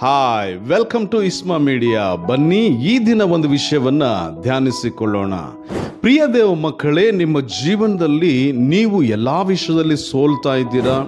Hi welcome to Isma media ಬನ್ನಿ, ಈ ದಿನ ಒಂದು ವಿಷಯವನ್ನ ಧ್ಯಾನಿಸಿಕೊಳ್ಳೋಣ. ಪ್ರಿಯ ದೇವ ಮಕ್ಕಳೇ, ನಿಮ್ಮ ಜೀವನದಲ್ಲಿ ನೀವು ಎಲ್ಲಾ ವಿಷಯದಲ್ಲಿ ಸೋಲ್ತಾ ಇದ್ದೀರಾ?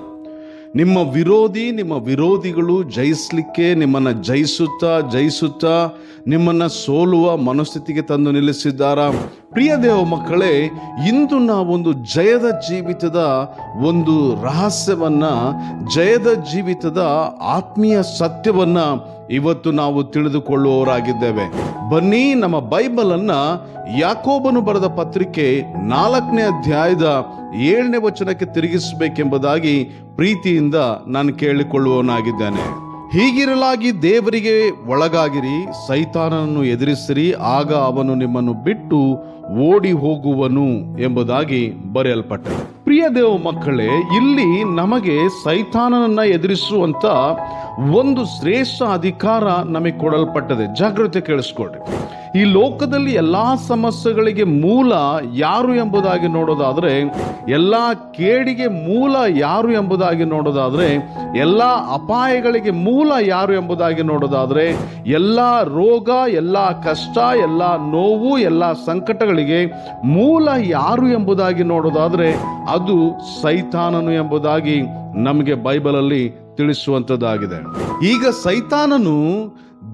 ನಿಮ್ಮ ವಿರೋಧಿ, ನಿಮ್ಮ ವಿರೋಧಿಗಳು ಜಯಿಸಲಿಕ್ಕೆ ನಿಮ್ಮನ್ನು ಜಯಿಸುತ್ತಾ ಜಯಿಸುತ್ತಾ ನಿಮ್ಮನ್ನು ಸೋಲುವ ಮನಸ್ಥಿತಿಗೆ ತಂದು ನಿಲ್ಲಿಸಿದ್ದಾರ? ಪ್ರಿಯ ದೇವ ಮಕ್ಕಳೇ, ಇಂದು ನಾವೊಂದು ಜಯದ ಜೀವಿತದ ಒಂದು ರಹಸ್ಯವನ್ನು, ಜಯದ ಜೀವಿತದ ಆತ್ಮೀಯ ಸತ್ಯವನ್ನು ಇವತ್ತು ನಾವು ತಿಳಿದುಕೊಳ್ಳುವವರಾಗಿದ್ದೇವೆ. ಬನ್ನಿ, ನಮ್ಮ ಬೈಬಲನ್ನು ಯಾಕೋಬನು ಬರೆದ ಪತ್ರಿಕೆ ನಾಲ್ಕನೇ ಅಧ್ಯಾಯದ ಏಳನೇ ವಚನಕ್ಕೆ ತಿರುಗಿಸಬೇಕೆಂಬುದಾಗಿ ಪ್ರೀತಿಯಿಂದ ನಾನು ಕೇಳಿಕೊಳ್ಳುವವನಾಗಿದ್ದೇನೆ. ಹೀಗಿರಲಾಗಿ ದೇವರಿಗೆ ಒಳಗಾಗಿರಿ, ಸೈತಾನನನ್ನು ಎದುರಿಸಿರಿ, ಆಗ ಅವನು ನಿಮ್ಮನ್ನು ಬಿಟ್ಟು ಓಡಿ ಹೋಗುವನು ಎಂಬುದಾಗಿ ಬರೆಯಲ್ಪಟ್ಟ ಪ್ರಿಯ ದೇವ ಮಕ್ಕಳೇ, ಇಲ್ಲಿ ನಮಗೆ ಸೈತಾನನನ್ನ ಎದುರಿಸುವಂತ ಒಂದು ಶ್ರೇಷ್ಠ ಅಧಿಕಾರ ನಮಗೆ ಕೊಡಲ್ಪಟ್ಟದೆ. ಜಾಗೃತಿ ಕೇಳಿಸ್ಕೊಳ್ರಿ. ಈ ಲೋಕದಲ್ಲಿ ಎಲ್ಲ ಸಮಸ್ಯೆಗಳಿಗೆ ಮೂಲ ಯಾರು ಎಂಬುದಾಗಿ ನೋಡೋದಾದರೆ, ಎಲ್ಲ ಕೇಡಿಗೆ ಮೂಲ ಯಾರು ಎಂಬುದಾಗಿ ನೋಡೋದಾದರೆ, ಎಲ್ಲ ಅಪಾಯಗಳಿಗೆ ಮೂಲ ಯಾರು ಎಂಬುದಾಗಿ ನೋಡೋದಾದರೆ, ಎಲ್ಲ ರೋಗ, ಎಲ್ಲ ಕಷ್ಟ, ಎಲ್ಲ ನೋವು, ಎಲ್ಲ ಸಂಕಟಗಳಿಗೆ ಮೂಲ ಯಾರು ಎಂಬುದಾಗಿ ನೋಡೋದಾದರೆ, ಅದು ಸೈತಾನನು ಎಂಬುದಾಗಿ ನಮಗೆ ಬೈಬಲಲ್ಲಿ ತಿಳಿಸುವಂಥದ್ದಾಗಿದೆ. ಈಗ ಸೈತಾನನು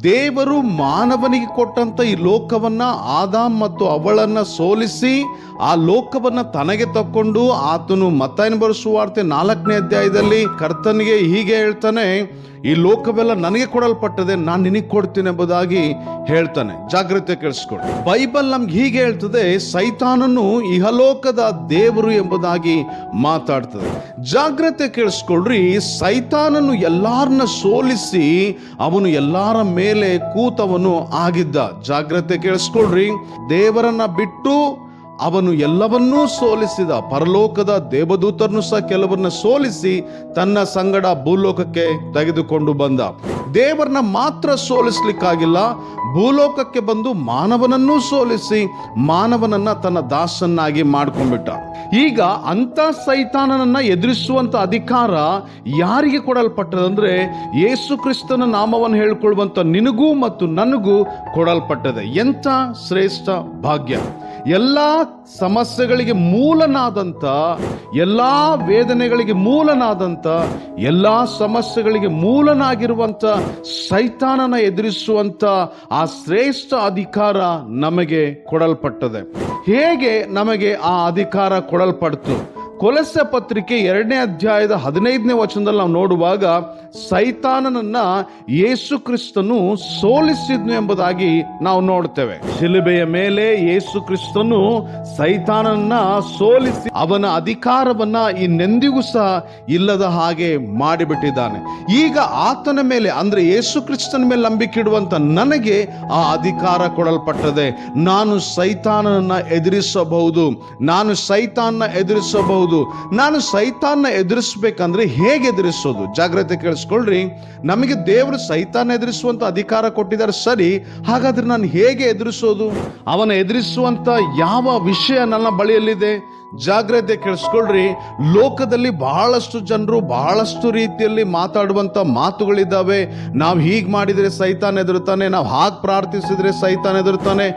ದೇವರು ಮಾನವನಿಗೆ ಕೊಟ್ಟಂತ ಈ ಲೋಕವನ್ನ ಆದಾಮ್ ಮತ್ತು ಅವಳನ್ನ ಸೋಲಿಸಿ ಆ ಲೋಕವನ್ನ ತನಗೆ ತಕ್ಕೊಂಡು ಆತನು ಮತ್ತಾಯನ ಬರೆಸುವಾರ್ತೆ ನಾಲ್ಕನೇ ಅಧ್ಯಾಯದಲ್ಲಿ ಕರ್ತನಿಗೆ ಹೀಗೆ ಹೇಳ್ತಾನೆ ಈ ಲೋಕವೆಲ್ಲ ನನಗೆ ಕೊಡಲ್ಪಟ್ಟದೆ ನಾನು ನಿನಗೆ ಕೊಡ್ತೀನಿ ಎಂಬುದಾಗಿ ಹೇಳ್ತಾನೆ. ಜಾಗ್ರತೆ ಕೇಳಿಸ್ಕೊಳ್ಳಿ ಬೈಬಲ್ ನಮ್ಗೆ ಹೀಗೆ ಹೇಳ್ತದೆ, ಸೈತಾನನು ಇಹಲೋಕದ ದೇವರು ಎಂಬುದಾಗಿ ಮಾತಾಡ್ತದೆ. ಜಾಗ್ರತೆ ಕೇಳಿಸ್ಕೊಳ್ರಿ ಸೈತಾನನು ಎಲ್ಲಾರನ್ನ ಸೋಲಿಸಿ ಅವನು ಎಲ್ಲಾರ ಮೇಲೆ ಕೂತವನು ಆಗಿದ್ದ. ಜಾಗ್ರತೆ ಕೇಳಿಸ್ಕೊಳ್ರಿ ದೇವರನ್ನ ಬಿಟ್ಟು ಅವನು ಎಲ್ಲವನ್ನೂ ಸೋಲಿಸಿದ. ಪರಲೋಕದ ದೇವದೂತರನ್ನು ಸಹ ಕೆಲವರನ್ನ ಸೋಲಿಸಿ ತನ್ನ ಸಂಗಡ ಭೂಲೋಕಕ್ಕೆ ತೆಗೆದುಕೊಂಡು ಬಂದ. ದೇವರನ್ನ ಮಾತ್ರ ಸೋಲಿಸ್ಲಿಕ್ಕಾಗಿಲ್ಲ. ಭೂಲೋಕಕ್ಕೆ ಬಂದು ಮಾನವನನ್ನೂ ಸೋಲಿಸಿ ಮಾನವನನ್ನ ತನ್ನ ದಾಸನ್ನಾಗಿ ಮಾಡ್ಕೊಂಡ್ಬಿಟ್ಟ. ಈಗ ಅಂತ ಸೈತಾನನನ್ನ ಎದುರಿಸುವಂತ ಅಧಿಕಾರ ಯಾರಿಗೆ ಕೊಡಲ್ಪಟ್ಟದಂದ್ರೆ ಯೇಸು ಕ್ರಿಸ್ತನ ನಾಮವನ್ನು ಹೇಳ್ಕೊಳ್ಳುವಂತ ನಿನಗೂ ಮತ್ತು ನನಗೂ ಕೊಡಲ್ಪಟ್ಟದೆ. ಎಂಥ ಶ್ರೇಷ್ಠ ಭಾಗ್ಯ. ಎಲ್ಲ ಸಮಸ್ಯೆಗಳಿಗೆ ಮೂಲನಾದಂಥ ಎಲ್ಲ ವೇದನೆಗಳಿಗೆ ಮೂಲನಾದಂಥ ಎಲ್ಲ ಸಮಸ್ಯೆಗಳಿಗೆ ಮೂಲನಾಗಿರುವಂಥ ಸೈತಾನನ ಎದುರಿಸುವಂಥ ಆ ಶ್ರೇಷ್ಠ ಅಧಿಕಾರ ನಮಗೆ ಕೊಡಲ್ಪಟ್ಟದೆ. ಹೇಗೆ ನಮಗೆ ಆ ಅಧಿಕಾರ ಕೊಡಲ್ಪಡ್ತು? ಕೊಲಸ ಪತ್ರಿಕೆ ಎರಡನೇ ಅಧ್ಯಾಯದ ಹದಿನೈದನೇ ವಚನದಲ್ಲಿ ನಾವು ನೋಡುವಾಗ ಸೈತಾನನನ್ನ ಯೇಸು ಕ್ರಿಸ್ತನು ಸೋಲಿಸಿದ್ನು ಎಂಬುದಾಗಿ ನಾವು ನೋಡ್ತೇವೆ ಶಿಲುಬೆಯ ಮೇಲೆ ಯೇಸು ಕ್ರಿಸ್ತನು ಸೈತಾನನ್ನ ಸೋಲಿಸಿ ಅವನ ಅಧಿಕಾರವನ್ನ ಇನ್ನೆಂದಿಗೂ ಸಹ ಇಲ್ಲದ ಹಾಗೆ ಮಾಡಿಬಿಟ್ಟಿದ್ದಾನೆ. ಈಗ ಆತನ ಮೇಲೆ ಅಂದ್ರೆ ಯೇಸು ಕ್ರಿಸ್ತನ ಮೇಲೆ ನಂಬಿಕೆ ಇಡುವಂತ ನನಗೆ ಆ ಅಧಿಕಾರ ಕೊಡಲ್ಪಟ್ಟದೆ. ನಾನು ಸೈತಾನನನ್ನ ಎದುರಿಸಬಹುದು. ನಾನು ಸೈತಾನ್ನ ಎದುರಿಸಬಹುದು. ನಾನು ಸೈತಾನ್ನ ಎದುರಿಸ್ಬೇಕಂದ್ರೆ ಹೇಗೆ ಎದುರಿಸೋದು? ಜಾಗ್ರತೆ ಕೇಳಿಸ್ಕೊಳ್ರಿ. ನಮಗೆ ದೇವರು ಸೈತಾನ ಎದುರಿಸುವಂತ ಅಧಿಕಾರ ಕೊಟ್ಟಿದ್ದಾರೆ, ಸರಿ. ಹಾಗಾದ್ರೆ ನಾನು ಹೇಗೆ ಎದುರಿಸೋದು? ಅವನ ಎದುರಿಸುವಂತ ಯಾವ ವಿಷಯ ನನ್ನ ಬಳಿಯಲ್ಲಿದೆ? ಜಾಗ್ರತೆ ಕೇಳಿಸ್ಕೊಳ್ರಿ. ಲೋಕದಲ್ಲಿ ಬಹಳಷ್ಟು ಜನರು ಬಹಳಷ್ಟು ರೀತಿಯಲ್ಲಿ ಮಾತಾಡುವಂತ ಮಾತುಗಳಿದ್ದಾವೆ. ನಾವು ಹೀಗೆ ಮಾಡಿದರೆ ಸೈತಾನ ಎದುರುತ್ತಾನೆ ನಾವು ಹಾಗೆ ಪ್ರಾರ್ಥಿಸಿದ್ರೆ ಸೈತಾನ ಎದುರುತ್ತಾನೆ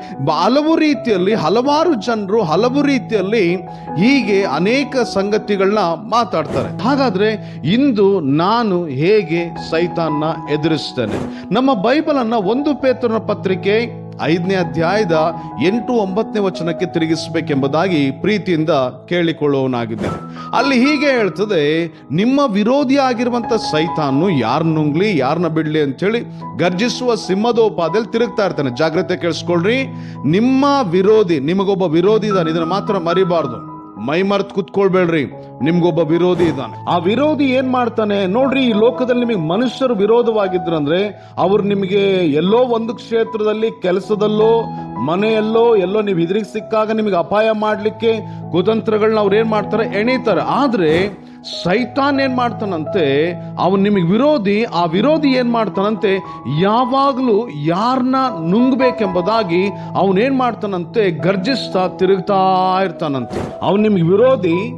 ಹಲವು ರೀತಿಯಲ್ಲಿ, ಹಲವಾರು ಜನರು ಹಲವು ರೀತಿಯಲ್ಲಿ ಹೀಗೆ ಅನೇಕ ಸಂಗತಿಗಳನ್ನ ಮಾತಾಡ್ತಾರೆ. ಹಾಗಾದ್ರೆ ಇಂದು ನಾನು ಹೇಗೆ ಸೈತಾನ್ನ ಎದುರಿಸ್ತೇನೆ? ನಮ್ಮ ಬೈಬಲನ್ನು ಒಂದು ಪೇತ್ರನ ಪತ್ರಿಕೆ ಐದನೇ ಅಧ್ಯಾಯದ ಎಂಟು ಒಂಬತ್ತನೇ ವಚನಕ್ಕೆ ತಿರುಗಿಸಬೇಕೆಂಬುದಾಗಿ ಪ್ರೀತಿಯಿಂದ ಕೇಳಿಕೊಳ್ಳುವವನಾಗಿದ್ದೇನೆ ಅಲ್ಲಿ ಹೀಗೆ ಹೇಳ್ತದೆ, ನಿಮ್ಮ ವಿರೋಧಿ ಆಗಿರುವಂತ ಸೈತಾನು ಯಾರನ್ನುಂಗ್ಲಿ ಯಾರನ್ನ ಬಿಡ್ಲಿ ಅಂತೇಳಿ ಗರ್ಜಿಸುವ ಸಿಂಹದೋಪಾದಲ್ಲಿ ತಿರುಗ್ತಾ ಇರ್ತಾನೆ. ಜಾಗ್ರತೆ ಕೇಳಿಸ್ಕೊಳ್ರಿ, ನಿಮ್ಮ ವಿರೋಧಿ, ನಿಮಗೊಬ್ಬ ವಿರೋಧಿ ಇದ್ದಾನೆ ಇದನ್ನ ಮಾತ್ರ ಮರಿಬಾರ್ದು. ಮೈ ಮರ್ತ್ ಕುತ್ಕೊಳ್ಬೇಡ್ರಿ. ನಿಮ್ಗೊಬ್ಬ ವಿರೋಧಿ ಇದ್ದಾನೆ. ಆ ವಿರೋಧಿ ಏನ್ ಮಾಡ್ತಾನೆ? ನೋಡ್ರಿ, ಈ ಲೋಕದಲ್ಲಿ ನಿಮಗೆ ಮನುಷ್ಯರು ವಿರೋಧವಾಗಿದ್ರು ಅಂದ್ರೆ ಅವ್ರು ನಿಮಗೆ ಎಲ್ಲೋ ಒಂದು ಕ್ಷೇತ್ರದಲ್ಲಿ ಕೆಲಸದಲ್ಲೋ, ಮನೆಯಲ್ಲೋ, ಎಲ್ಲೋ ನೀವು ಇದ್ರಿಗೆ ಸಿಕ್ಕಾಗ ನಿಮಗೆ ಅಪಾಯ ಮಾಡ್ಲಿಕ್ಕೆ ಕುತಂತ್ರಗಳನ್ನ ಅವ್ರು ಏನ್ ಮಾಡ್ತಾರೆ? ಎಣೀತಾರೆ. ಆದ್ರೆ ಸೈತಾನ್ ಏನ್ ಮಾಡ್ತಾನಂತೆ? ಅವನ್ ನಿಮಗೆ ವಿರೋಧಿ, ಆ ವಿರೋಧಿ ಏನ್ ಮಾಡ್ತಾನಂತೆ? ಯಾವಾಗಲೂ ಯಾರನ್ನ ನುಂಗ್ಬೇಕೆಂಬುದಾಗಿ ಅವನ್ ಏನ್ ಮಾಡ್ತಾನಂತೆ? ಗರ್ಜಿಸ್ತಾ ತಿರುಗ್ತಾ ಇರ್ತಾನಂತೆ. ಅವನ್ ನಿಮ್ಗೆ ವಿರೋಧಿ,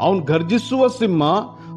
ಅವನ್ ಗರ್ಜಿಸುವ ಸಿಂಹ,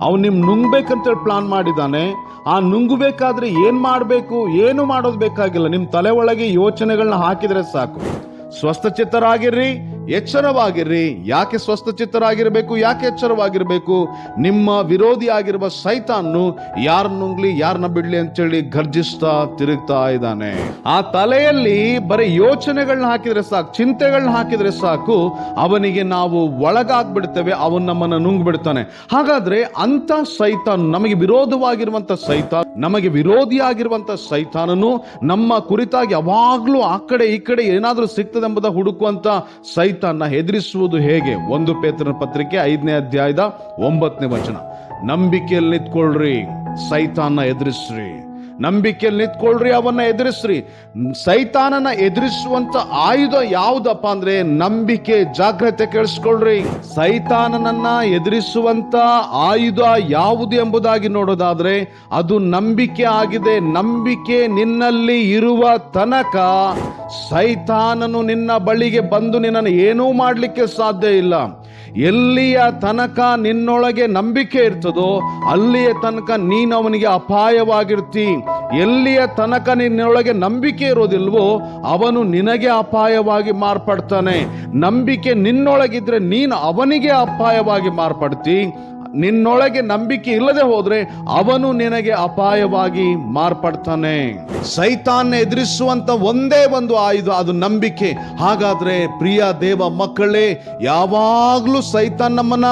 ಅವನು ನಿಮ್ ನುಂಗ್ಬೇಕಂತೇಳಿ ಪ್ಲಾನ್ ಮಾಡಿದಾನೆ. ಆ ನುಂಗಬೇಕಾದ್ರೆ ಏನ್ ಮಾಡಬೇಕು, ಏನು ಮಾಡೋದು ಬೇಕಾಗಿಲ್ಲ. ನಿಮ್ ತಲೆ ಒಳಗೆ ಯೋಚನೆಗಳನ್ನ ಹಾಕಿದ್ರೆ ಸಾಕು. ಸ್ವಸ್ಥಚಿತ್ತರಾಗಿರ್ರಿ ಎಚ್ಚರವಾಗಿರ್ರಿ. ಯಾಕೆ ಸ್ವಸ್ಥಚಿತ್ತರಾಗಿರ್ಬೇಕು, ಯಾಕೆ ಎಚ್ಚರವಾಗಿರಬೇಕು? ನಿಮ್ಮ ವಿರೋಧಿ ಆಗಿರುವ ಸೈತಾನ್ನು ಯಾರನ್ನುಂಗ್ಲಿ ಯಾರನ್ನ ಬಿಡ್ಲಿ ಅಂತೇಳಿ ಗರ್ಜಿಸ್ತಾ ತಿರುಗ್ತಾ ಇದ್ದಾನೆ. ಆ ತಲೆಯಲ್ಲಿ ಬರೀ ಯೋಚನೆಗಳನ್ನ ಹಾಕಿದ್ರೆ ಸಾಕು ಚಿಂತೆಗಳನ್ನ ಹಾಕಿದ್ರೆ ಸಾಕು, ಅವನಿಗೆ ನಾವು ಒಳಗಾಗ್ಬಿಡ್ತೇವೆ, ಅವನ್ ನಮ್ಮನ್ನ ನುಂಗ್ಬಿಡ್ತಾನೆ. ಹಾಗಾದ್ರೆ ಅಂತ ಸೈತಾನ್ ನಮಗೆ ವಿರೋಧವಾಗಿರುವಂತ ಸೈತಾನ್, ನಮಗೆ ವಿರೋಧಿಯಾಗಿರುವಂತ ಸೈತಾನನು ನಮ್ಮ ಕುರಿತಾಗಿ ಯಾವಾಗ್ಲೂ ಆ ಕಡೆ ಈ ಕಡೆ ಏನಾದ್ರೂ ಸಿಗ್ತದೆಂಬುದ ಹುಡುಕುವಂತ ಸೈತಾನ್ನ ಹೆದರಿಸುವುದು ಹೇಗೆ? ಒಂದು ಪೇತ್ರನ ಪತ್ರಿಕೆ ಐದನೇ ಅಧ್ಯಾಯದ ಒಂಬತ್ತನೇ ವಚನ. ನಂಬಿಕೆಯಲ್ಲಿ ನಿಂತ್ಕೊಳ್ರಿ ಸೈತಾನ್ನ ಎದುರಿಸ್ರಿ. ನಂಬಿಕೆಯಲ್ಲಿ ನಿಂತ್ಕೊಳ್ರಿ, ಅವನ್ನ ಎದುರಿಸ್ರಿ. ಸೈತಾನನ ಎದುರಿಸುವಂತ ಆಯುಧ ಯಾವುದಪ್ಪ ಅಂದ್ರೆ ನಂಬಿಕೆ, ಜಾಗ್ರತೆ ಕೇಳಿಸ್ಕೊಳ್ರಿ. ಸೈತಾನನನ್ನ ಎದುರಿಸುವಂತ ಆಯುಧ ಯಾವುದು ಎಂಬುದಾಗಿ ನೋಡೋದಾದ್ರೆ, ಅದು ನಂಬಿಕೆ ಆಗಿದೆ. ನಂಬಿಕೆ ನಿನ್ನಲ್ಲಿ ಇರುವ ತನಕ ಸೈತಾನನು ನಿನ್ನ ಬಳಿಗೆ ಬಂದು ನಿನ್ನನ್ನು ಏನೂ ಮಾಡಲಿಕ್ಕೆ ಸಾಧ್ಯ ಇಲ್ಲ. ಎಲ್ಲಿಯ ತನಕ ನಿನ್ನೊಳಗೆ ನಂಬಿಕೆ ಇರ್ತದೋ ಅಲ್ಲಿಯ ತನಕ ನೀನು ಅವನಿಗೆ ಅಪಾಯವಾಗಿರ್ತಿ. ಎಲ್ಲಿಯ ತನಕ ನಿನ್ನೊಳಗೆ ನಂಬಿಕೆ ಇರೋದಿಲ್ವೋ ಅವನು ನಿನಗೆ ಅಪಾಯವಾಗಿ ಮಾರ್ಪಡ್ತಾನೆ. ನಂಬಿಕೆ ನಿನ್ನೊಳಗಿದ್ರೆ ನೀನು ಅವನಿಗೆ ಅಪಾಯವಾಗಿ ಮಾರ್ಪಡ್ತಿ. ನಿನ್ನೊಳಗೆ ನಂಬಿಕೆ ಇಲ್ಲದೆ ಹೋದ್ರೆ ಅವನು ನಿನಗೆ ಅಪಾಯವಾಗಿ ಮಾರ್ಪಡ್ತಾನೆ. ಸೈತಾನ್ ಎದುರಿಸುವಂತ ಒಂದೇ ಒಂದು ಆಯುಧ, ಅದು ನಂಬಿಕೆ. ಹಾಗಾದ್ರೆ ಪ್ರಿಯ ದೇವ ಮಕ್ಕಳೇ, ಯಾವಾಗ್ಲೂ ಸೈತಾನ್ ನಮ್ಮನ್ನ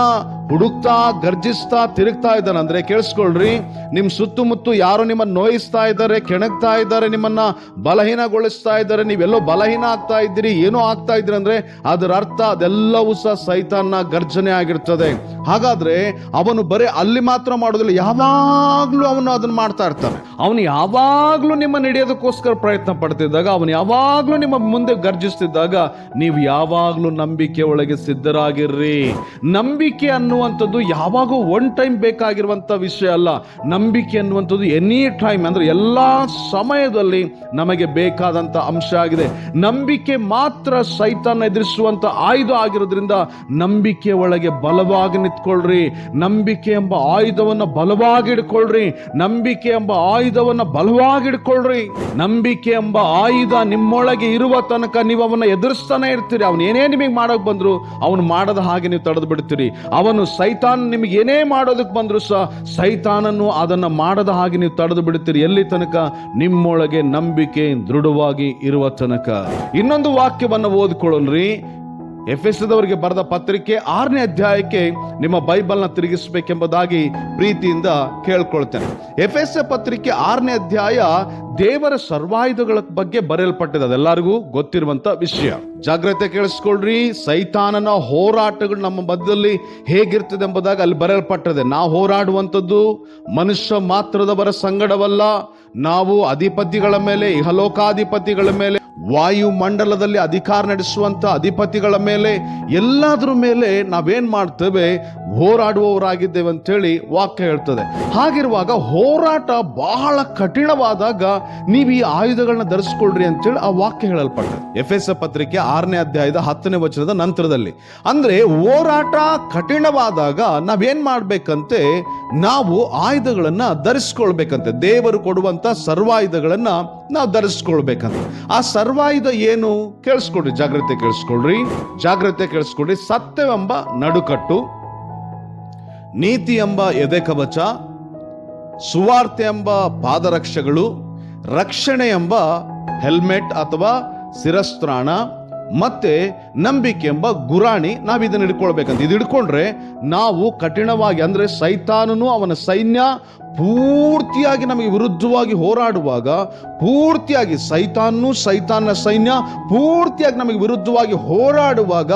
ಹುಡುಕ್ತಾ, ಗರ್ಜಿಸ್ತಾ, ತಿರುಗ್ತಾ ಇದ್ದಾನೆ. ಅಂದ್ರೆ ಕೇಳಿಸ್ಕೊಳ್ರಿ, ನಿಮ್ ಸುತ್ತಮುತ್ತ ಯಾರು ನಿಮ್ಮನ್ನ ನೋಯಿಸ್ತಾ ಇದ್ದಾರೆ, ಕೆಣಗ್ತಾ ಇದ್ದಾರೆ, ನಿಮ್ಮನ್ನ ಬಲಹೀನಗೊಳಿಸ್ತಾ ಇದ್ದಾರೆ, ನೀವೆಲ್ಲೋ ಬಲಹೀನ ಆಗ್ತಾ ಇದ್ದೀರಿ, ಏನೋ ಆಗ್ತಾ ಇದ್ದೀರಿ ಅಂದ್ರೆ ಅದರ ಅರ್ಥ ಅದೆಲ್ಲವೂ ಸಹ ಸೈತಾನ್ನ ಗರ್ಜನೆ ಆಗಿರ್ತದೆ. ಹಾಗಾದ್ರೆ ಅವನು ಬರೀ ಅಲ್ಲಿ ಮಾತ್ರ ಮಾಡೋದಿಲ್ಲ, ಯಾವಾಗ್ಲೂ ಅವನು ಅದನ್ನ ಮಾಡ್ತಾ ಇರ್ತಾನೆ. ಅವನು ಯಾವಾಗ್ಲೂ ನಿಮ್ಮನ್ನ ಹಿಡಿಯೋದಕ್ಕೋಸ್ಕರ ಪ್ರಯತ್ನ ಪಡ್ತಿದ್ದಾಗ, ಅವನು ಯಾವಾಗ್ಲೂ ನಿಮ್ಮ ಮುಂದೆ ಗರ್ಜಿಸ್ತಿದ್ದಾಗ, ನೀವು ಯಾವಾಗ್ಲೂ ನಂಬಿಕೆ ಒಳಗೆ ಸಿದ್ಧರಾಗಿರ್ರಿ. ನಂಬಿಕೆ ಅನ್ನುವಂಥದ್ದು ಯಾವಾಗೂ ಒನ್ ಟೈಮ್ ಬೇಕಾಗಿರುವಂಥ ವಿಷಯ ಅಲ್ಲ. ನಂಬಿಕೆ ಅನ್ನುವಂಥದ್ದು ಎನಿ ಟೈಮ್ ಅಂದ್ರೆ ಎಲ್ಲ ಸಮಯದಲ್ಲಿ ನಮಗೆ ಬೇಕಾದಂಥ ಅಂಶ ಆಗಿದೆ. ನಂಬಿಕೆ ಮಾತ್ರ ಸೈತಾನ ಎದುರಿಸುವಂಥ ಆಯುಧ ಆಗಿರೋದ್ರಿಂದ ನಂಬಿಕೆ ಒಳಗೆ ಬಲವಾಗಿ ನಿಂತ್ಕೊಳ್ರಿ. ನಂಬಿಕೆ ಎಂಬ ಆಯುಧವನ್ನ ಬಲವಾಗಿ ಇಡ್ಕೊಳ್ರಿ ನಂಬಿಕೆ ಎಂಬ ಆಯುಧವನ್ನ ಬಲವಾಗಿ ಇಡ್ಕೊಳ್ರಿ ನಂಬಿಕೆ ಎಂಬ ಆಯುಧ ನಿಮ್ಮೊಳಗೆ ಇರುವ ತನಕ ನೀವು ಅವನ್ನ ಎದುರಿಸ್ತಾನೆ ಇರ್ತೀರಿ. ಅವನು ಏನೇ ನಿಮಗೆ ಮಾಡೋಕೆ ಬಂದ್ರು, ಅವನು ಮಾಡದ ಹಾಗೆ ನೀವು ತಡೆದು ಬಿಡ್ತೀರಿ. ಅವನು ಸೈತಾನ್ ನಿಮಗೆ ಏನೇ ಮಾಡೋದಕ್ಕೆ ಬಂದರೂ ಸಹ ಸೈತಾನನ್ನು ಅದನ್ನ ಮಾಡದ ಹಾಗೆ ನೀವು ತಡೆದು ಬಿಡುತ್ತೀರಿ. ಎಲ್ಲಿ ತನಕ? ನಿಮ್ಮೊಳಗೆ ನಂಬಿಕೆ ದೃಢವಾಗಿ ಇರುವ ತನಕ. ಇನ್ನೊಂದು ವಾಕ್ಯವನ್ನು ಓದ್ಕೊಳ್ಳಲ್ರಿ ಎಫೆಸದವರಿಗೆ ಬರೆದ ಪತ್ರಿಕೆ ಆರನೇ ಅಧ್ಯಾಯಕ್ಕೆ ನಿಮ್ಮ ಬೈಬಲ್ನ ತಿರುಗಿಸಬೇಕೆಂಬುದಾಗಿ ಪ್ರೀತಿಯಿಂದ ಕೇಳ್ಕೊಳ್ತೇನೆ. ಎಫ್ ಎಸ್ ಪತ್ರಿಕೆ ಆರನೇ ಅಧ್ಯಾಯ ದೇವರ ಸರ್ವಾಯುಧಗಳ ಬಗ್ಗೆ ಬರೆಯಲ್ಪಟ್ಟಿದೆ. ಅದೆಲ್ಲರಿಗೂ ಗೊತ್ತಿರುವಂತ ವಿಷಯ. ಜಾಗ್ರತೆ ಕೇಳಿಸ್ಕೊಳ್ರಿ. ಸೈತಾನನ ಹೋರಾಟಗಳು ನಮ್ಮ ಮಧ್ಯದಲ್ಲಿ ಹೇಗಿರ್ತದೆ ಎಂಬುದಾಗಿ ಅಲ್ಲಿ ಬರೆಯಲ್ಪಟ್ಟದೆ. ನಾವು ಹೋರಾಡುವಂಥದ್ದು ಮನುಷ್ಯ ಮಾತ್ರದವರ ಸಂಗಡವಲ್ಲ. ನಾವು ಅಧಿಪತಿಗಳ ಮೇಲೆ, ಇಹಲೋಕಾಧಿಪತಿಗಳ ಮೇಲೆ, ವಾಯುಮಂಡಲದಲ್ಲಿ ಅಧಿಕಾರ ನಡೆಸುವಂತ ಅಧಿಪತಿಗಳ ಮೇಲೆ, ಎಲ್ಲಾದ್ರ ಮೇಲೆ ನಾವೇನ್ ಮಾಡ್ತೇವೆ? ಹೋರಾಡುವವರಾಗಿದ್ದೇವೆ ಅಂತೇಳಿ ವಾಕ್ಯ ಹೇಳ್ತದೆ. ಹಾಗಿರುವಾಗ ಹೋರಾಟ ಬಹಳ ಕಠಿಣವಾದಾಗ ನೀವು ಈ ಆಯುಧಗಳನ್ನ ಧರಿಸ್ಕೊಳ್ರಿ ಅಂತೇಳಿ ಆ ವಾಕ್ಯ ಹೇಳಲ್ಪಟ್ಟ ಎಫ್ ಎಸ್ ಪತ್ರಿಕೆ ಆರನೇ ಅಧ್ಯಾಯದ ಹತ್ತನೇ ವಚನದ ನಂತರದಲ್ಲಿ. ಅಂದ್ರೆ ಹೋರಾಟ ಕಠಿಣವಾದಾಗ ನಾವೇನ್ ಮಾಡ್ಬೇಕಂತೆ? ನಾವು ಆಯುಧಗಳನ್ನ ಧರಿಸ್ಕೊಳ್ಬೇಕಂತೆ. ದೇವರು ಕೊಡುವಂತ ಸರ್ವಾಯುಧಗಳನ್ನ ನಾವು ಧರಿಸ್ಕೊಳ್ಬೇಕಂತ. ಆ ಸರ್ವಾಯುಧ ಏನು? ಕೇಳಿಸ್ಕೊಡ್ರಿ, ಜಾಗ್ರತೆ ಕೇಳಿಸ್ಕೊಳ್ರಿ. ಜಾಗ್ರತೆ ಕೇಳಿಸ್ಕೊಡ್ರಿ, ಸತ್ಯವೆಂಬ ನಡುಕಟ್ಟು. ನೀತಿ ಎಂಬ ಎದೆ ಕವಚ ಸುವಾರ್ತೆ ಎಂಬ ಪಾದರಕ್ಷೆಗಳು. ರಕ್ಷಣೆ ಎಂಬ ಹೆಲ್ಮೆಟ್ ಅಥವಾ ಶಿರಸ್ತ್ರಾಣ ಮತ್ತೆ ನಂಬಿಕೆ ಎಂಬ ಗುರಾಣಿ ನಾವು ಇದನ್ನ ಹಿಡ್ಕೊಳ್ಬೇಕಂತ. ಇದು ಹಿಡ್ಕೊಂಡ್ರೆ ನಾವು ಕಠಿಣವಾಗಿ ಅಂದ್ರೆ ಸೈತಾನನು ಅವನ ಸೈನ್ಯ ಪೂರ್ತಿಯಾಗಿ ನಮಗೆ ವಿರುದ್ಧವಾಗಿ ಹೋರಾಡುವಾಗ, ಪೂರ್ತಿಯಾಗಿ ಸೈತಾನು ಸೈತಾನ ಸೈನ್ಯ ಪೂರ್ತಿಯಾಗಿ ನಮಗೆ ವಿರುದ್ಧವಾಗಿ ಹೋರಾಡುವಾಗ,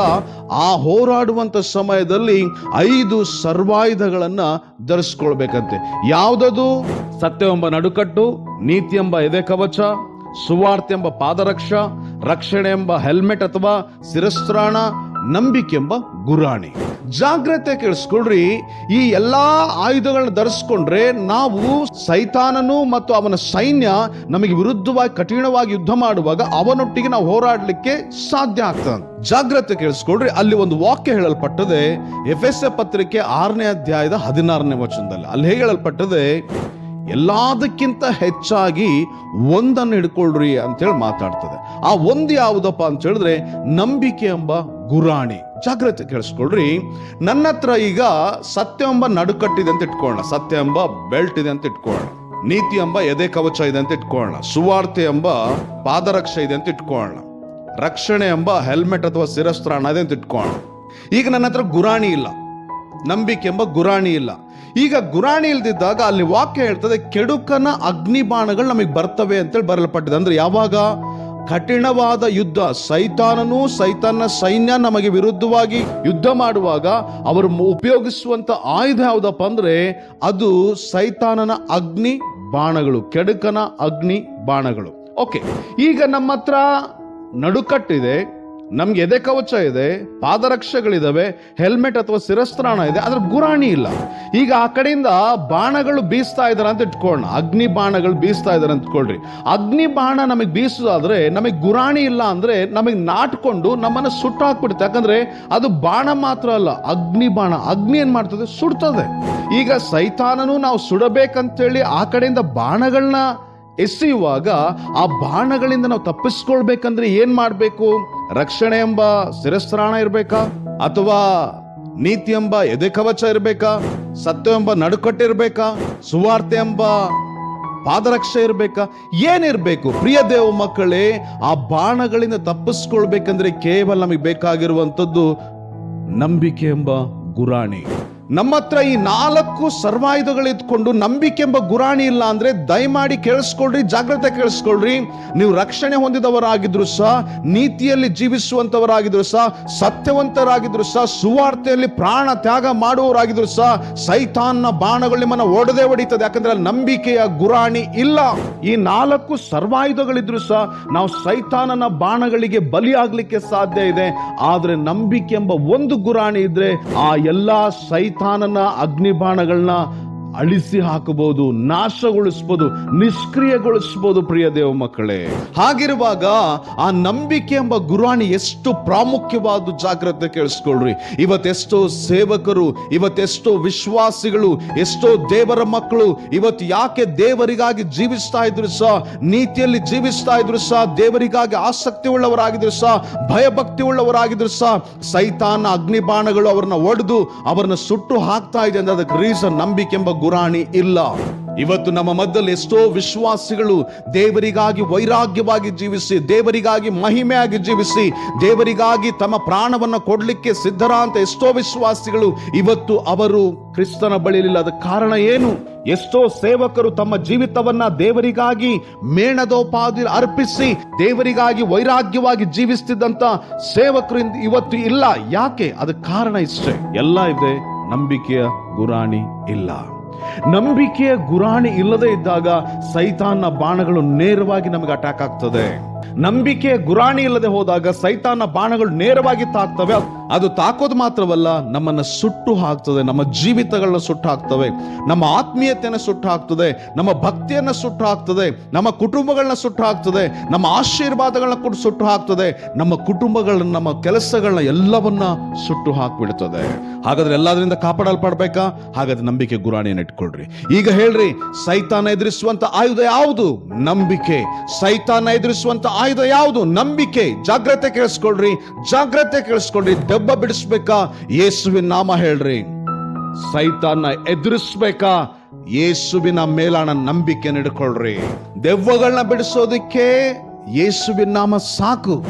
ಆ ಹೋರಾಡುವಂತ ಸಮಯದಲ್ಲಿ ಐದು ಸರ್ವಾಯುಧಗಳನ್ನು ಧರಿಸ್ಕೊಳ್ಬೇಕಂತೆ. ಯಾವುದದು? ಸತ್ಯವೆಂಬ ನಡುಕಟ್ಟು ನೀತಿ ಎಂಬ ಎದೆ ಕವಚ ಸುವಾರ್ತೆ ಎಂಬ ಪಾದರಕ್ಷ ರಕ್ಷಣೆ ಎಂಬ ಹೆಲ್ಮೆಟ್ ಅಥವಾ ಶಿರಸ್ತ್ರಾಣ ನಂಬಿಕೆ ಎಂಬ ಗುರಾಣಿ. ಜಾಗ್ರತೆ ಕೇಳಿಸ್ಕೊಳ್ರಿ. ಈ ಎಲ್ಲಾ ಆಯುಧಗಳನ್ನ ಧರಿಸ್ಕೊಂಡ್ರೆ ನಾವು ಸೈತಾನನು ಮತ್ತು ಅವನ ಸೈನ್ಯ ನಮಗೆ ವಿರುದ್ಧವಾಗಿ, ಕಠಿಣವಾಗಿ ಯುದ್ಧ ಮಾಡುವಾಗ ಅವನೊಟ್ಟಿಗೆ ನಾವು ಹೋರಾಡಲಿಕ್ಕೆ ಸಾಧ್ಯ ಆಗ್ತದೆ ಜಾಗ್ರತೆ ಕೇಳಿಸ್ಕೊಳ್ರಿ. ಅಲ್ಲಿ ಒಂದು ವಾಕ್ಯ ಹೇಳಲ್ಪಟ್ಟದೆ ಎಫ್ ಎಸ್ ಎ ಪತ್ರಿಕೆ ಆರನೇ ಅಧ್ಯಾಯದ ಹದಿನಾರನೇ ವಚನದಲ್ಲಿ. ಅಲ್ಲಿ ಹೇಗೆ ಹೇಳಲ್ಪಟ್ಟದೆ, ಎಲ್ಲದಕ್ಕಿಂತ ಹೆಚ್ಚಾಗಿ ಒಂದನ್ನು ಹಿಡ್ಕೊಳ್ರಿ ಅಂತೇಳಿ ಮಾತಾಡ್ತದೆ. ಆ ಒಂದು ಯಾವುದಪ್ಪ ಅಂತ ಹೇಳಿದ್ರೆ ನಂಬಿಕೆ ಎಂಬ ಗುರಾಣಿ. ಜಾಗ್ರತೆ ಕೇಳಿಸ್ಕೊಳ್ರಿ. ನನ್ನ ಹತ್ರ ಈಗ ಸತ್ಯ ಎಂಬ ನಡುಕಟ್ಟಿದೆ ಅಂತ ಇಟ್ಕೊಳ್ಳೋಣ. ಸತ್ಯ ಎಂಬ ಬೆಲ್ಟ್ ಇದೆ ಅಂತ ಇಟ್ಕೊಳ್ಳೋಣ. ನೀತಿ ಎಂಬ ಎದೆ ಕವಚ ಇದೆ ಅಂತ ಇಟ್ಕೊಳ್ಳೋಣ. ಸುವಾರ್ತೆ ಎಂಬ ಪಾದರಕ್ಷೆ ಇದೆ ಅಂತ ಇಟ್ಕೊಳ್ಳೋಣ. ರಕ್ಷಣೆ ಎಂಬ ಹೆಲ್ಮೆಟ್ ಅಥವಾ ಶಿರಸ್ತ್ರಾಣ ಇದೆ ಅಂತ ಇಟ್ಕೊಳ್ಳೋಣ. ಈಗ ನನ್ನ ಹತ್ರ ಗುರಾಣಿ ಇಲ್ಲ. ನಂಬಿಕೆ ಎಂಬ ಗುರಾಣಿ ಇಲ್ಲ. ಈಗ ಗುರಾಣಿ ಇಲ್ದಿದ್ದಾಗ ಅಲ್ಲಿ ವಾಕ್ಯ ಹೇಳ್ತದೆ, ಕೆಡುಕನ ಅಗ್ನಿ ಬಾಣಗಳು ನಮಗೆ ಬರ್ತವೆ ಅಂತೇಳಿ ಬರಲ್ಪಟ್ಟಿದೆ ಅಂದ್ರೆ ಯಾವಾಗ? ಕಠಿಣವಾದ ಯುದ್ಧ. ಸೈತಾನನು ಸೈತಾನ ಸೈನ್ಯ ನಮಗೆ ವಿರುದ್ಧವಾಗಿ ಯುದ್ಧ ಮಾಡುವಾಗ ಅವರು ಉಪಯೋಗಿಸುವಂತ ಆಯುಧ ಯಾವುದಪ್ಪ ಅಂದ್ರೆ ಅದು ಸೈತಾನನ ಅಗ್ನಿ ಬಾಣಗಳು, ಕೆಡುಕನ ಅಗ್ನಿ ಬಾಣಗಳು. ಓಕೆ, ಈಗ ನಮ್ಮ ಹತ್ರ ನಡುಕಟ್ಟಿದೆ. ನಮ್ಗೆ ಎದೆ ಕವಚ ಇದೆ, ಪಾದರಕ್ಷೆಗಳಿದಾವೆ ಹೆಲ್ಮೆಟ್ ಅಥವಾ ಶಿರಸ್ತ್ರಾಣ ಇದೆ ಅದ್ರ ಗುರಾಣಿ ಇಲ್ಲ. ಈಗ ಆ ಕಡೆಯಿಂದ ಬಾಣಗಳು ಬೀಸ್ತಾ ಇದಾರೆ ಅಂತ ಇಟ್ಕೊಳ್ಳೋಣ ಅಗ್ನಿ ಬಾಣಗಳು ಬೀಸ್ತಾ ಅಂತ ಇಟ್ಕೊಳ್ರಿ. ಅಗ್ನಿ ಬಾಣ ನಮಗೆ ಬೀಸೋದಾದ್ರೆ ನಮಗೆ ಗುರಾಣಿ ಇಲ್ಲ ಅಂದ್ರೆ ನಮಗೆ ನಾಟ್ಕೊಂಡು ನಮ್ಮನ್ನ ಸುಟ್ಟು ಹಾಕ್ಬಿಡುತ್ತೆ ಯಾಕಂದ್ರೆ ಅದು ಬಾಣ ಮಾತ್ರ ಅಲ್ಲ, ಅಗ್ನಿ ಬಾಣ. ಅಗ್ನಿ ಏನ್ ಮಾಡ್ತದೆ? ಸುಡ್ತದೆ. ಈಗ ಸೈತಾನನು ನಾವು ಸುಡಬೇಕಂತೇಳಿ ಆ ಕಡೆಯಿಂದ ಬಾಣಗಳನ್ನ ಎಸೆಯುವಾಗ ಆ ಬಾಣಗಳಿಂದ ನಾವು ತಪ್ಪಿಸ್ಕೊಳ್ಬೇಕಂದ್ರೆ ಏನ್ ಮಾಡಬೇಕು? ರಕ್ಷಣೆ ಎಂಬ ಶಿರಸ್ತ್ರಾಣ ಇರಬೇಕಾ? ಅಥವಾ ನೀತಿ ಎಂಬ ಎದೆ ಕವಚ ಇರಬೇಕಾ? ಸತ್ಯ ಎಂಬ ನಡುಕಟ್ಟಿರ್ಬೇಕಾ ಸುವಾರ್ತೆ ಎಂಬ ಪಾದರಕ್ಷೆ ಇರಬೇಕಾ? ಏನಿರಬೇಕು? ಪ್ರಿಯ ದೇವ ಮಕ್ಕಳೇ, ಆ ಬಾಣಗಳಿಂದ ತಪ್ಪಿಸ್ಕೊಳ್ಬೇಕಂದ್ರೆ ಕೇವಲ ನಮಗೆ ಬೇಕಾಗಿರುವಂಥದ್ದು ನಂಬಿಕೆ ಎಂಬ ಗುರಾಣಿ. ನಮ್ಮ ಹತ್ರ ಈ ನಾಲ್ಕು ಸರ್ವಾಯುಧಗಳು ಇದ್ಕೊಂಡು ನಂಬಿಕೆ ಎಂಬ ಗುರಾಣಿ ಇಲ್ಲ ಅಂದ್ರೆ ದಯಮಾಡಿ ಕೇಳಿಸ್ಕೊಳ್ರಿ, ಜಾಗ್ರತೆ ಕೇಳಿಸ್ಕೊಳ್ರಿ. ನೀವು ರಕ್ಷಣೆ ಹೊಂದಿದವರಾಗಿದ್ರು ಸಹ, ನೀತಿಯಲ್ಲಿ ಜೀವಿಸುವಂತವರಾಗಿದ್ರು ಸಹ, ಸತ್ಯವಂತರಾಗಿದ್ರು ಸಹ, ಸುವಾರ್ತೆಯಲ್ಲಿ ಪ್ರಾಣ ತ್ಯಾಗ ಮಾಡುವವರಾಗಿದ್ರು ಸಹ, ಸೈತಾನ್ನ ಬಾಣಗಳು ನಿಮ್ಮನ್ನ ಒಡೆದೇ ಹೊಡಿತದೆ. ಯಾಕಂದ್ರೆ ನಂಬಿಕೆಯ ಗುರಾಣಿ ಇಲ್ಲ. ಈ ನಾಲ್ಕು ಸರ್ವಾಯುಧಗಳಿದ್ರು ಸಹ, ನಾವು ಸೈತಾನನ ಬಾಣಗಳಿಗೆ ಬಲಿಯಾಗಲಿಕ್ಕೆ ಸಾಧ್ಯ ಇದೆ. ಆದ್ರೆ ನಂಬಿಕೆ ಎಂಬ ಒಂದು ಗುರಾಣಿ ಇದ್ರೆ ಆ ಎಲ್ಲಾ ಸೈತಾನನ ಅಗ್ನಿ ಬಾಣಗಳನ್ನ ಅಳಿಸಿ ಹಾಕಬಹುದು ನಾಶಗೊಳಿಸಬಹುದು, ನಿಷ್ಕ್ರಿಯಗೊಳಿಸಬಹುದು ಪ್ರಿಯ ದೇವ ಮಕ್ಕಳೇ. ಹಾಗಿರುವಾಗ ಆ ನಂಬಿಕೆ ಎಂಬ ಗುರಾಣಿ ಎಷ್ಟು ಪ್ರಾಮುಖ್ಯವಾದ ಜಾಗ್ರತೆ ಕೇಳಿಸ್ಕೊಳ್ರಿ. ಇವತ್ತೆಷ್ಟೋ ಸೇವಕರು, ಇವತ್ತೆಷ್ಟೋ ವಿಶ್ವಾಸಿಗಳು, ಎಷ್ಟೋ ದೇವರ ಮಕ್ಕಳು, ಇವತ್ತು ಯಾಕೆ ದೇವರಿಗಾಗಿ ಜೀವಿಸ್ತಾ ಇದ್ರು ಸಹ, ನೀತಿಯಲ್ಲಿ ಜೀವಿಸ್ತಾ ಇದ್ರು ಸಹ, ದೇವರಿಗಾಗಿ ಆಸಕ್ತಿ ಉಳ್ಳವರಾಗಿದ್ರು ಸಹ ಭಯಭಕ್ತಿ ಉಳ್ಳವರಾಗಿದ್ರು ಸಹ, ಸೈತಾನ ಅಗ್ನಿಬಾಣಗಳು ಅವರನ್ನ ಒಡೆದು ಅವರನ್ನ ಸುಟ್ಟು ಹಾಕ್ತಾ ಇದೆ ಅಂದ್ರೆ ಅದಕ್ಕೆ ರೀಸನ್ ನಂಬಿಕೆ ಎಂಬ ಗುರಾಣಿ ಇಲ್ಲ. ಇವತ್ತು ನಮ್ಮ ಮಧ್ಯದಲ್ಲಿ ಎಷ್ಟೋ ವಿಶ್ವಾಸಿಗಳು ದೇವರಿಗಾಗಿ ವೈರಾಗ್ಯವಾಗಿ ಜೀವಿಸಿ, ದೇವರಿಗಾಗಿ ಮಹಿಮೆಯಾಗಿ ಜೀವಿಸಿ, ದೇವರಿಗಾಗಿ ತಮ್ಮ ಪ್ರಾಣವನ್ನು ಕೊಡಲಿಕ್ಕೆ ಸಿದ್ಧರ ಅಂತ ಎಷ್ಟೋ ವಿಶ್ವಾಸಿಗಳು ಇವತ್ತು ಅವರು ಕ್ರಿಸ್ತನ ಬಳಿಲಿಲ್ಲ ಅದಕ್ಕೆ ಕಾರಣ ಏನು? ಎಷ್ಟೋ ಸೇವಕರು ತಮ್ಮ ಜೀವಿತವನ್ನ ದೇವರಿಗಾಗಿ ಮೇಣದೋಪಾದಿ ಅರ್ಪಿಸಿ, ದೇವರಿಗಾಗಿ ವೈರಾಗ್ಯವಾಗಿ ಜೀವಿಸ್ತಿದ್ದಂತ ಸೇವಕರು ಇವತ್ತು ಇಲ್ಲ. ಯಾಕೆ? ಅದಕ್ಕೆ ಕಾರಣ ಇಷ್ಟೇ. ಎಲ್ಲ ಇದೆ, ನಂಬಿಕೆಯ ಗುರಾಣಿ ಇಲ್ಲ. ನಂಬಿಕೆಯ ಗುರಾಣಿ ಇಲ್ಲದೆ ಇದ್ದಾಗ ಸೈತಾನ್ನ ಬಾಣಗಳು ನೇರವಾಗಿ ನಮಗೆ ಅಟ್ಯಾಕ್ ಆಗ್ತದೆ. ನಂಬಿಕೆಯ ಗುರಾಣಿ ಇಲ್ಲದೆ ಹೋದಾಗ ಸೈತಾನ ಬಾಣಗಳು ನೇರವಾಗಿ ತಾಕ್ತವೆ. ಅದು ತಾಕೋದು ಮಾತ್ರವಲ್ಲ, ನಮ್ಮನ್ನ ಸುಟ್ಟು ಹಾಕ್ತದೆ. ನಮ್ಮ ಜೀವಿತಗಳನ್ನ ಸುಟ್ಟು ಹಾಕ್ತವೆ. ನಮ್ಮ ಆತ್ಮೀಯತೆಯನ್ನು ಸುಟ್ಟು ಹಾಕ್ತದೆ. ನಮ್ಮ ಭಕ್ತಿಯನ್ನ ಸುಟ್ಟು ಹಾಕ್ತದೆ. ನಮ್ಮ ಕುಟುಂಬಗಳನ್ನ ಸುಟ್ಟು ಹಾಕ್ತದೆ. ನಮ್ಮ ಆಶೀರ್ವಾದಗಳನ್ನ ಕೂಡ ಸುಟ್ಟು ಹಾಕ್ತದೆ. ನಮ್ಮ ಕುಟುಂಬಗಳನ್ನ, ನಮ್ಮ ಕೆಲಸಗಳನ್ನ ಎಲ್ಲವನ್ನ ಸುಟ್ಟು ಹಾಕಿಬಿಡ್ತದೆ. ಹಾಗಾದ್ರೆ ಎಲ್ಲದರಿಂದ ಕಾಪಾಡಲ್ಪಡ್ಬೇಕಾ? ಹಾಗಾದ್ರೆ ನಂಬಿಕೆ ಗುರಾಣಿಯನ್ನು ಇಟ್ಕೊಳ್ರಿ. ಈಗ ಹೇಳ್ರಿ, ಸೈತಾನ ಎದುರಿಸುವಂತ ಆಯುಧ ಯಾವುದು? ನಂಬಿಕೆ. ಸೈತಾನ ಎದುರಿಸುವಂತ ಆಯುಧ ಯಾವುದು? ನಂಬಿಕೆ. ಜಾಗ್ರತೆ ಕೇಳಿಸ್ಕೊಳ್ರಿ. ಜಾಗ್ರತೆ ಕೇಳಿಸ್ಕೊಳ್ರಿ. ದೆಬ್ಬ ಬಿಡಿಸ್ಬೇಕಾ? ಯೇಸುವಿನ ನಾಮ ಹೇಳ್ರಿ. ಸೈತಾನ ಎದುರಿಸ್ಬೇಕಾ? ಯೇಸುವಿನ ಮೇಲಾಣ ನಂಬಿಕೆ ನಡ್ಕೊಳ್ರಿ ದೆವ್ವಗಳನ್ನ ಬಿಡಿಸೋದಕ್ಕೆ ಯೇಸುವಿನ ನಾಮ ಸಾಕು.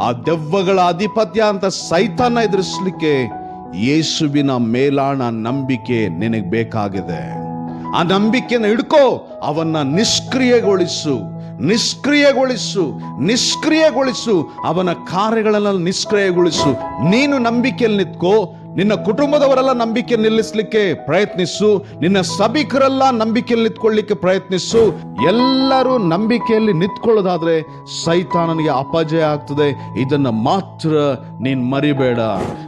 ಆ ದೆವ್ವಗಳ ಅಧಿಪತ್ಯ ಅಂತ ಸೈತಾನ ಎದುರಿಸ್ಲಿಕ್ಕೆ ಯೇಸುವಿನ ಮೇಲಾಣ ನಂಬಿಕೆ ನಿನಗೆ ಬೇಕಾಗಿದೆ. ಆ ನಂಬಿಕೆನ ಹಿಡ್ಕೋ. ಅವನ್ನ ನಿಷ್ಕ್ರಿಯಗೊಳಿಸು. ನಿಷ್ಕ್ರಿಯಗೊಳಿಸು ನಿಷ್ಕ್ರಿಯಗೊಳಿಸು ಅವನ ಕಾರ್ಯಗಳನ್ನು ನಿಷ್ಕ್ರಿಯಗೊಳಿಸು. ನೀನು ನಂಬಿಕೆಯಲ್ಲಿ ನಿಂತ್ಕೋ ನಿನ್ನ ಕುಟುಂಬದವರೆಲ್ಲ ನಂಬಿಕೆ ನಿಲ್ಲಿಸಲಿಕ್ಕೆ ಪ್ರಯತ್ನಿಸು. ನಿನ್ನ ಸಭಿಕರೆಲ್ಲ ನಂಬಿಕೆಯಲ್ಲಿ ನಿಂತ್ಕೊಳ್ಳಿಕ್ಕೆ ಪ್ರಯತ್ನಿಸು. ಎಲ್ಲರೂ ನಂಬಿಕೆಯಲ್ಲಿ ನಿಂತ್ಕೊಳ್ಳೋದಾದ್ರೆ ಸೈತಾನನಿಗೆ ಅಪಜಯ ಆಗ್ತದೆ. ಇದನ್ನ ಮಾತ್ರ ನೀನ್ ಮರಿಬೇಡ.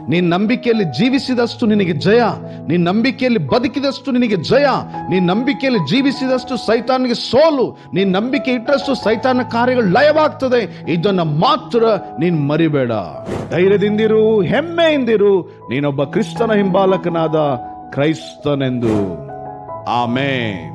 ನೀನ್ ನಂಬಿಕೆಯಲ್ಲಿ ಜೀವಿಸಿದಷ್ಟು ನಿನಗೆ ಜಯ. ನೀನ್ ನಂಬಿಕೆಯಲ್ಲಿ ಬದುಕಿದಷ್ಟು ನಿನಗೆ ಜಯ. ನೀನ್ ನಂಬಿಕೆಯಲ್ಲಿ ಜೀವಿಸಿದಷ್ಟು ಸೈತಾನಿಗೆ ಸೋಲು. ನೀನ್ ನಂಬಿಕೆ ಇಟ್ಟಷ್ಟು ಸೈತಾನ ಕಾರ್ಯಗಳು ಲಯವಾಗ್ತದೆ. ಇದನ್ನ ಮಾತ್ರ ನೀನ್ ಮರಿಬೇಡ. ಧೈರ್ಯದಿಂದಿರು, ಹೆಮ್ಮೆಯಿಂದಿರು ನೀನೊಬ್ಬ ಕ್ರಿಸ್ತನ ಹಿಂಬಾಲಕನಾದ ಕ್ರೈಸ್ತನೆಂದು. ಆಮೇನ್.